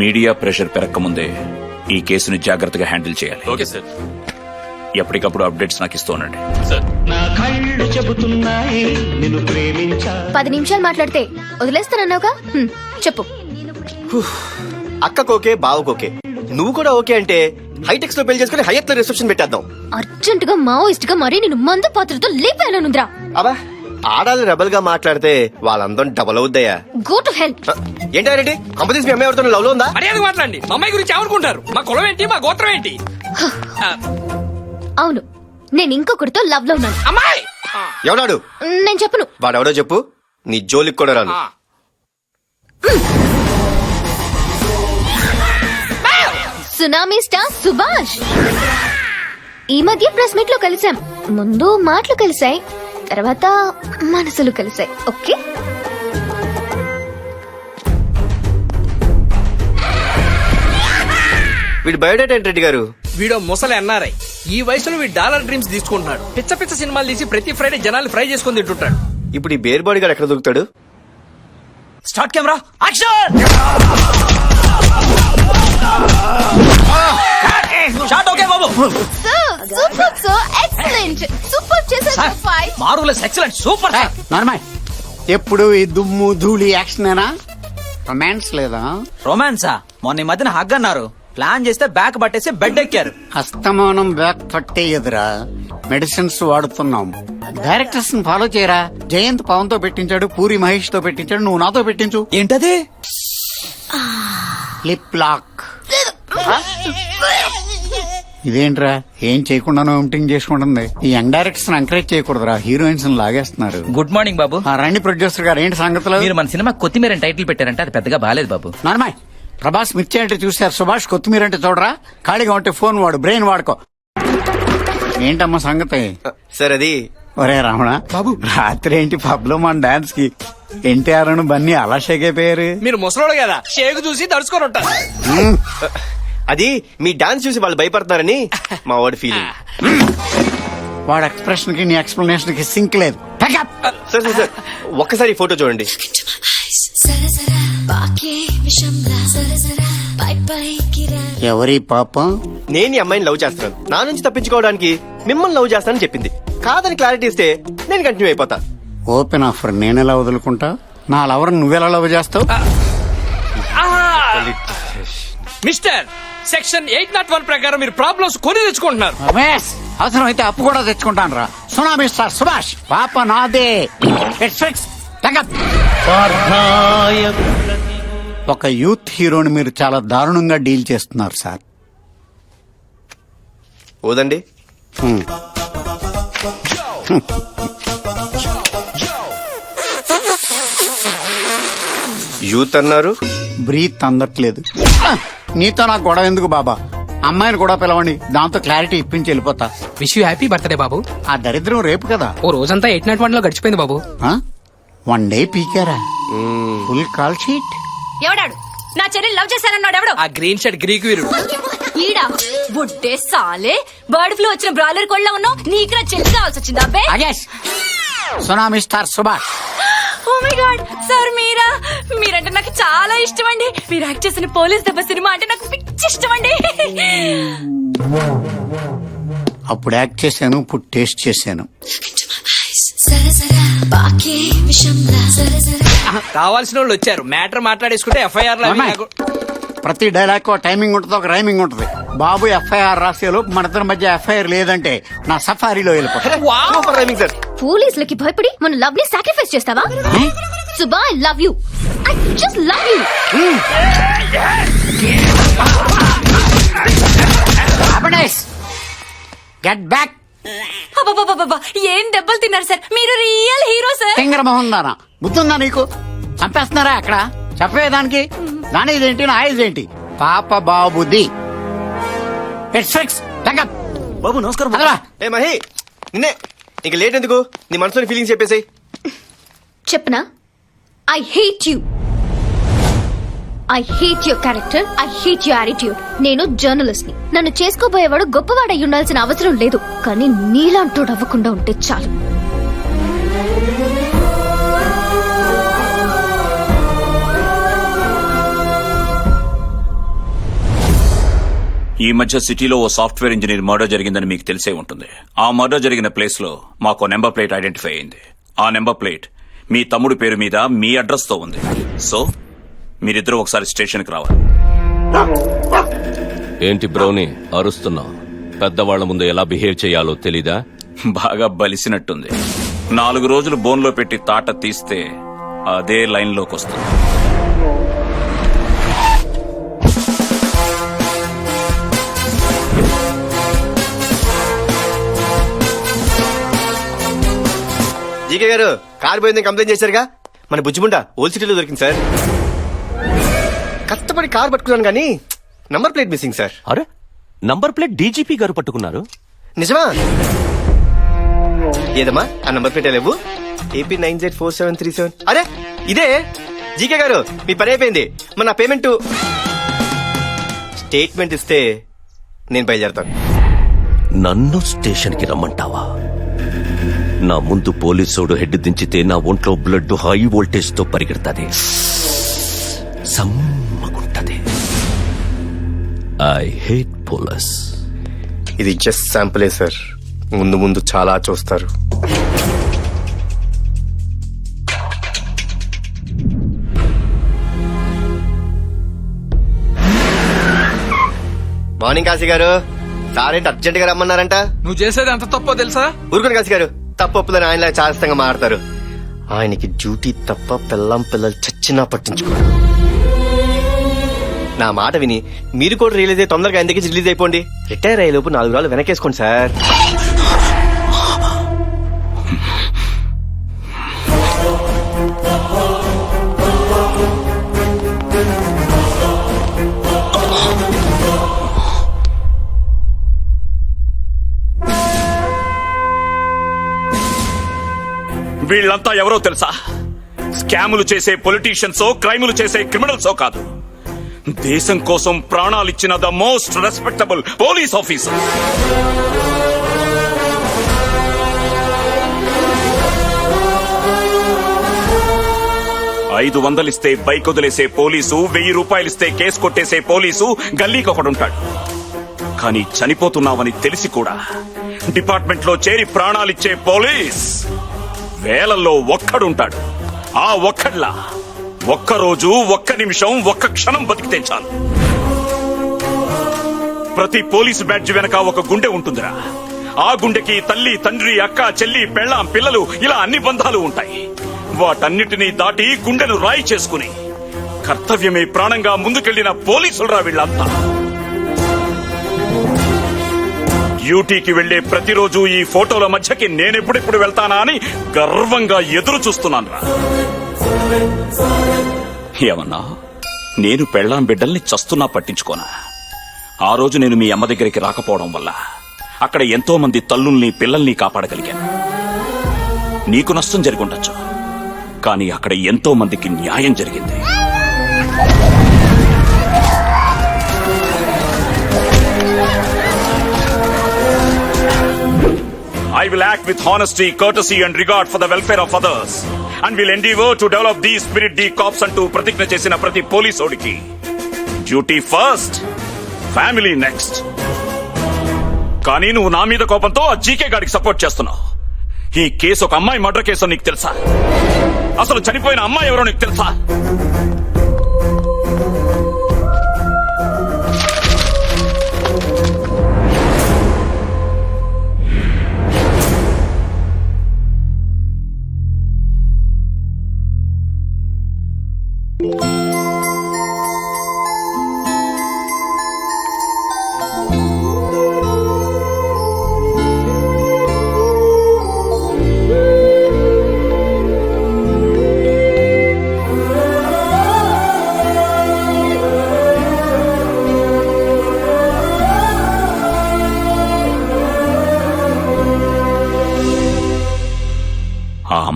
Media pressure పెరగకముందే ఈ కేసుని జాగ్రత్తగా హ్యాండిల్ చేయాలి. Okay sir. ఎప్పటికప్పుడు అప్డేట్స్ నాకు ఇస్తూ ఉండండి. సార్. నా కళ్ళు చెబుతున్నాయి నిన్ను ప్రేమించా. పది నిమిషాలు మాట్లాడితే వదిలేస్తానన్నావుగా? హ్మ్, చెప్పు. అక్కకోకే బావకోకే. నువ్వు కూడా ఓకే అంటే హైటెక్స్లో పెళ్ళి చేసుకుని హైయత్లో రిసెప్షన్ పెట్టేద్దాం. అర్జెంట్గా మావోయిస్ట్గా మరీ నేను మందు పాత్రతో లేపానుందిరా అబ్బా ఆడాలి రెబల్గా మాట్లాడితే వాళ్ళందరం డబల్ అవుద్దయ్యా గో టు హెల్ప్ ఏంటారెడ్డి కంపెనీస్ మీ అమ్మాయి ఎవరితో లవ్లో ఉందా? మర్యాద మాట్లాడండి. మా అమ్మాయి గురించి ఏమనుకుంటారు? మా కులం ఏంటి? మా గోత్రం ఏంటి? ఆ, అవును. నేను ఇంకొకరితో లవ్లో ఉన్నాను. అమ్మాయి! ఎవడాడు? నేను చెప్పను. వాడెవడో చెప్పు. నీ జోలికి కూడా రాను. ఆ, సునామీ స్టార్ సుభాష్. ఈ మధ్య ప్రెస్ మీట్లో కలిసాం. ముందు మాటలు కలిసాయి. తర్వాత మనసులు కలిసాయి. ఓకే? వీడు బయోడేటా ఏంటి రెడ్డి గారు? వీడో ముసలి అన్నారై ఈ వయసులో వీడు డాలర్ డ్రీమ్స్ తీసుకుంటున్నాడు. పిచ్చ పిచ్చ సినిమాలు తీసి ప్రతి ఫ్రైడే జనాలు ఫ్రై చేసుకొని తింటుంటాడు. ఇప్పుడు ఈ బేర్ బాడీ గారు ఎక్కడ దొరుకుతాడు? Start camera action! Shot okay బాబు. Super so excellent. సూపర్ చేశారు ఫైవ్ మారులెస్ ఎక్సలెంట్ సూపర్ సార్ నార్మల్. ఎప్పుడు ఈ దుమ్ము ధూళి యాక్షనేనా రొమాన్స్ లేదా? రొమాన్సా మొన్న ఈ మధ్యన హగ్ అన్నారు. ప్లాన్ చేస్తే బ్యాక్ పట్టేసి బెడ్ ఎక్కారు. అస్తమానం బ్యాక్ పట్టే ఎదురా మెడిసిన్స్ వాడుతున్నాం. డైరెక్టర్స్ ఫాలో చేయరా? జయంత్ పవన్తో పెట్టించాడు పూరి మహేష్తో పెట్టించాడు నువ్వు నాతో పెట్టించు. ఏంటది? Lip lock. ఇదేంట్రా? ఏం చేయకుండా ఎంటింగ్ చేసుకుంటుంది. ఈ యంగ్ డైరెక్టర్స్ ఎంకరేజ్ చేయకూడదురా. హీరోయిన్స్ లాగేస్తున్నారు. గుడ్ మార్నింగ్ బాబు. ఆ రండి ప్రొడ్యూసర్ గారు ఏంటి సంగతులు? మీరు మన సినిమా కొత్తిమీర అని టైటిల్ పెట్టారంటే అది పెద్దగా బాలేదు బాబు. నార్మల్ ప్రభాస్ మిర్చి అంటే చూశారు సుభాష్ కొత్తిమీర అంటే చూడరా? ఖాళీగా ఉంటే ఫోన్ వాడు బ్రెయిన్ వాడుకో. ఏంటమ్మా సంగతి? సార్ అది ఒరే రమణ బాబు. రాత్రి ఏంటి పబ్లో మన డాన్స్కి? ఎన్టీఆర్ అను బన్నీ అలా షేక్ అయిపోయారు. మీరు ముసలోడు కదా షేక్ చూసి తడుచుకొని ఉంటారు. అది మీ డాన్స్ చూసి వాళ్ళు భయపడతారని మా వాడి ఫీలింగ్ వాడు ఎక్స్ప్రెషన్కి నీ ఎక్స్ప్లెనేషన్కి సింక్ లేదు. Pack up. Sir sir sir ఒక్కసారి ఫోటో చూడండి. ఎవరి పాపం? నేను ఈ అమ్మాయిని లవ్ చేస్తున్నాను. నా నుంచి తప్పించుకోవడానికి మిమ్మల్ని లవ్ చేస్తానని చెప్పింది. కాదని క్లారిటీ ఇస్తే నేను కంటిన్యూ అయిపోతా. ఓపెన్ ఆఫర్ నేనెలా వదులుకుంటా? నా లవర్ నువ్వెలా లవ్ చేస్తావు? Mister section eight nought one ప్రకారం మీరు ప్రాబ్లమ్స్ కొని తెచ్చుకుంటున్నారు. అవసరం అయితే అప్పు కూడా తెచ్చుకుంటాను రా సునామీ స్టార్ సుభాష్ పాప నాదే. It's fixed. ఒక యూత్ హీరోని మీరు చాలా దారుణంగా డీల్ చేస్తున్నారు సార్. ఓదండి. యూత్ అన్నారు. బ్రీత్ అందట్లేదు. నీతో నాకు గొడవ ఎందుకు బాబా? అమ్మాయిని కూడా పిలవండి దాంతో క్లారిటీ ఇప్పించి వెళ్ళిపోతా. విష్ యూ హ్యాపీ బర్త్డే బాబు. ఆ దరిద్రం రేపు కదా. ఓ రోజంతా ఎయిట్ నాట్ వన్లో గడిచిపోయింది బాబు. One day పీకారా. Full call sheet. ఎవడాడు? నా చెల్లెలు లవ్ చేశానన్నాడు ఎవడు? ఆ గ్రీన్ షర్ట్ గ్రీక్ వీరుడు. ఈడా? బుడ్డే సాలే. బర్డ్ ఫ్లూ వచ్చిన బ్రాయిలర్ కోళ్ళ ఉన్నావు. నీకు నా చెల్లి కావాల్సి వచ్చింది అబ్బే? అగేష్ tsunami star Subhash. Oh my god sir మీరా? మీరంటే నాకు చాలా ఇష్టం అండి మీరు యాక్ట్ చేసిన పోలీస్ దెబ్బ సినిమా అంటే నాకు పిచ్చి ఇష్టం అండి అప్పుడు యాక్ట్ చేశాను ఇప్పుడు టేస్ట్ చేశాను. కావాల్సిన వాళ్ళు వచ్చారు. మ్యాటర్ మాట్లాడేసుకుంటే ఎఫ్ఐఆర్ ప్రతి డైలాగ్ టైమింగ్ ఉంటుంది ఒక రైమింగ్ ఉంటుంది. బాబు ఎఫ్ఐఆర్ రాసేలోపు మన ఇద్దరి మధ్య ఎఫ్ఐఆర్ లేదంటే నా సఫారీలో వెళ్ళిపోతా వావ్! Super rhyming sir. పోలీసులకి భయపడి మన లవ్ని సాక్రిఫైస్ చేస్తావా Subha I love you I just love you get back ఏం దెబ్బలు తిన్నారు సార్? మీరు రియల్ హీరో సార్. మొహం దానా బుద్ధుందా నీకు? చంపేస్తున్నారా అక్కడ? చెప్పేదానికి దాని ఇదేంటి? నా ఇదేంటి? పాప బాబుది. బాబు నమస్కారం బాబు. అదరా. ఏ మహి నిన్నే ఇంక లేట్ ఎందుకు? నీ మనసులోని ఫీలింగ్స్ చెప్పేసి చెప్పనా? I hate you I hate your character I hate your attitude నేను జర్నలిస్ట్ని నన్ను చేసుకోబోయేవాడు గొప్పవాడై ఉండాల్సిన అవసరం లేదు. కానీ నీలాంటోడు అవ్వకుండా ఉంటే చాలు. ఈ మధ్య సిటీలో ఓ సాఫ్ట్వేర్ ఇంజనీర్ మర్డర్ జరిగిందని మీకు తెలిసే ఉంటుంది. ఆ మర్డర్ జరిగిన ప్లేస్లో మాకు నెంబర్ ప్లేట్ ఐడెంటిఫై అయింది. ఆ నెంబర్ ప్లేట్ మీ తమ్ముడి పేరు మీద మీ అడ్రస్తో ఉంది. సో మీరిద్దరూ ఒకసారి స్టేషన్కి రావాలి. ఏంటి బ్రౌని? అరుస్తున్నావు. పెద్దవాళ్ళ ముందు ఎలా బిహేవ్ చేయాలో తెలీదా? బాగా బలిసినట్టుంది. నాలుగు రోజులు బోన్లో పెట్టి తాట తీస్తే అదే లైన్లోకి వస్తుంది. జీకే గారు కార్ పోయిందని కంప్లైంట్ చేశారుగా? మన బుజ్జిముండ ఓల్డ్ సిటీలో దొరికింది సార్. కష్టపడి కార్ పట్టుకున్నాను కానీ నంబర్ ప్లేట్ మిస్సింగ్ సార్. అరే నంబర్ ప్లేట్ డీజీపీ గారు పట్టుకున్నారు. నిజమా? ఏదమ్మా? ఆ నంబర్ ప్లేట్ లేవు? AP nine Z four seven three seven. అరే ఇదే? జీకే గారు మీ పని అయిపోయింది. మన పేమెంట్ స్టేట్మెంట్ ఇస్తే నేను బయలుదేరతాను. నన్ను స్టేషన్కి రమ్మంటావా? నా ముందు పోలీసోడు హెడ్ దించితే నా ఒంట్లో బ్లడ్ హై వోల్టేజ్తో పరిగెడతాది. సమ్మగుంటది ఐ హేట్ పోలీస్ ఇది జస్ట్ శాంపులే సార్ ముందు ముందు చాలా చూస్తారు. మార్నింగ్ కాశీ గారు. సారేంటి అర్జెంట్గా రమ్మన్నారంట? నువ్వు చేసేది ఎంత తప్పో తెలుసా? ఊరుకోండి కాశీ గారు. తప్పొప్పులని ఆయనలా చాదస్తంగా మాడతారు ఆయనకి డ్యూటీ తప్ప పిల్లం పిల్లలు చచ్చినా పట్టించుకోరు. నా మాట విని మీరు కూడా రిలీజ్ అయ్యి తొందరగా ఎందుకు రిలీజ్ అయిపోండి. రిటైర్ అయ్యే లోపు నాలుగు రోజులు వెనకేసుకోండి సార్. వీళ్ళంతా ఎవరో తెలుసా? స్కాములు చేసే పొలిటీషియన్సో క్రైములు చేసే క్రిమినల్సో కాదు. దేశం కోసం ప్రాణాలిచ్చిన the most respectable police officer ఐదు వందలిస్తే బైక్ వదిలేసే పోలీసు వెయ్యి రూపాయలిస్తే కేసు కొట్టేసే పోలీసు గల్లీకి ఒకడుంటాడు. కానీ చనిపోతున్నావని తెలిసి కూడా డిపార్ట్మెంట్లో చేరి ప్రాణాలిచ్చే పోలీస్ వేలల్లో ఒక్కడుంటాడు. ఆ ఒక్కడ్లా ఒక్క రోజు ఒక్క నిమిషం ఒక్క క్షణం బతికితే చాలు. ప్రతి పోలీసు బ్యాడ్జ్ వెనక ఒక గుండె ఉంటుందిరా. ఆ గుండెకి తల్లి తండ్రి అక్క చెల్లి పెళ్ళాం పిల్లలు ఇలా అన్ని బంధాలు ఉంటాయి. వాటన్నిటినీ దాటి గుండెను రాయి చేసుకుని కర్తవ్యమే ప్రాణంగా ముందుకెళ్ళిన పోలీసులరా వీళ్ళంతా. డ్యూటీకి వెళ్ళే ప్రతిరోజు ఈ ఫోటోల మధ్యకి నేనెప్పుడెప్పుడు వెళ్తానా అని గర్వంగా ఎదురు చూస్తున్నాను రా ఏమన్నా? నేను పెళ్ళాం బిడ్డల్ని చస్తున్నా పట్టించుకోనా? ఆ రోజు నేను మీ అమ్మ దగ్గరికి రాకపోవడం వల్ల అక్కడ ఎంతో మంది తల్లుల్ని పిల్లల్ని కాపాడగలిగాను. నీకు నష్టం జరిగి ఉండొచ్చు కానీ అక్కడ ఎంతో మందికి న్యాయం జరిగింది. I will act with honesty, courtesy, and regard for the welfare of others, and will endeavour to develop the spirit D corps అంటూ ప్రతిజ్ఞ చేసిన ప్రతి పోలీసోడికి డ్యూటీ ఫస్ట్ ఫ్యామిలీ నెక్స్ట్ కానీ నువ్వు నా మీద కోపంతో ఆ జీకే గారికి సపోర్ట్ చేస్తున్నావు ఈ కేసు ఒక అమ్మాయి మర్డర్ కేసు నీకు తెలుసా అసలు చనిపోయిన అమ్మాయి ఎవరో నీకు తెలుసా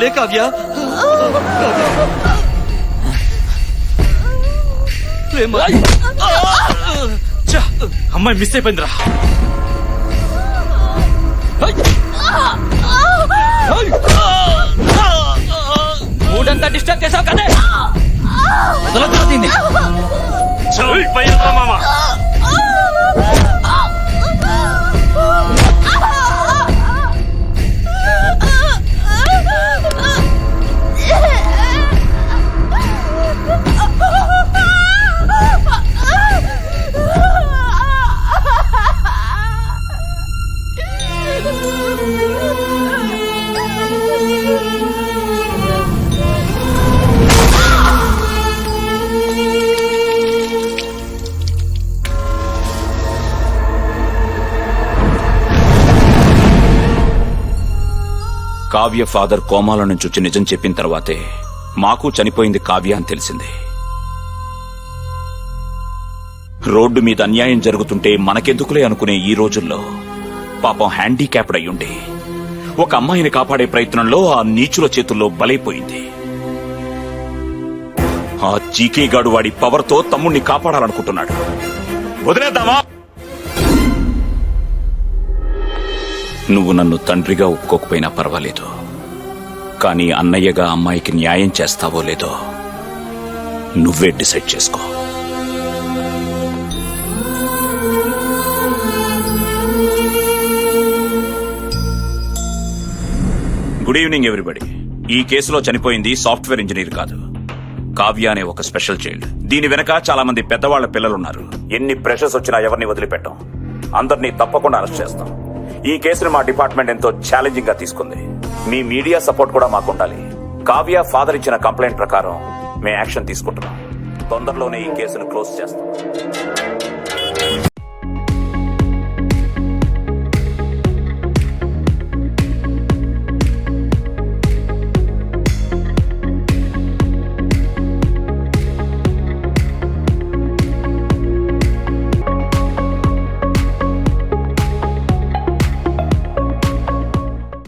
లే కావ్య లేమ్మా. అమ్మాయి మిస్ అయిపోయిందిరా మూడంతా డిస్టర్బ్ చేసావు కదే వదలొద్దు. మామా కావ్య ఫాదర్ కోమాల నుంచి వచ్చి నిజం చెప్పిన తర్వాతే మాకు చనిపోయింది కావ్య అని తెలిసింది. రోడ్డు మీద అన్యాయం జరుగుతుంటే మనకెందుకులే అనుకునే ఈ రోజుల్లో పాపం హ్యాండిక్యాప్డ్ అయ్యుండి ఒక అమ్మాయిని కాపాడే ప్రయత్నంలో ఆ నీచుల చేతుల్లో బలైపోయింది. ఆ జీకే గాడు వాడి పవర్తో తమ్ముణ్ణి కాపాడాలనుకుంటున్నాడు. వదిలేద్దామా? నువ్వు నన్ను తండ్రిగా ఒప్పుకోకపోయినా పర్వాలేదు. కానీ అన్నయ్యగా అమ్మాయికి న్యాయం చేస్తావో లేదో నువ్వే డిసైడ్ చేసుకో. Good evening everybody. ఈ కేసులో చనిపోయింది సాఫ్ట్వేర్ ఇంజనీర్ కాదు. కావ్య అనే ఒక స్పెషల్ చైల్డ్. దీని వెనక చాలా మంది పెద్దవాళ్ళ పిల్లలున్నారు. ఎన్ని ప్రెషర్స్ వచ్చినా ఎవరిని వదిలిపెట్టాం. అందరినీ తప్పకుండా అరెస్ట్ చేస్తాం. ఈ కేసును మా డిపార్ట్మెంట్ ఎంతో ఛాలెంజింగ్గా తీసుకుంది. మీ మీడియా సపోర్ట్ కూడా మాకు ఉండాలి కావ్య ఫాదర్ ఇచ్చిన కంప్లైంట్ ప్రకారం మేము యాక్షన్ తీసుకుంటున్నాం. తొందరలోనే ఈ కేసును క్లోజ్ చేస్తాం.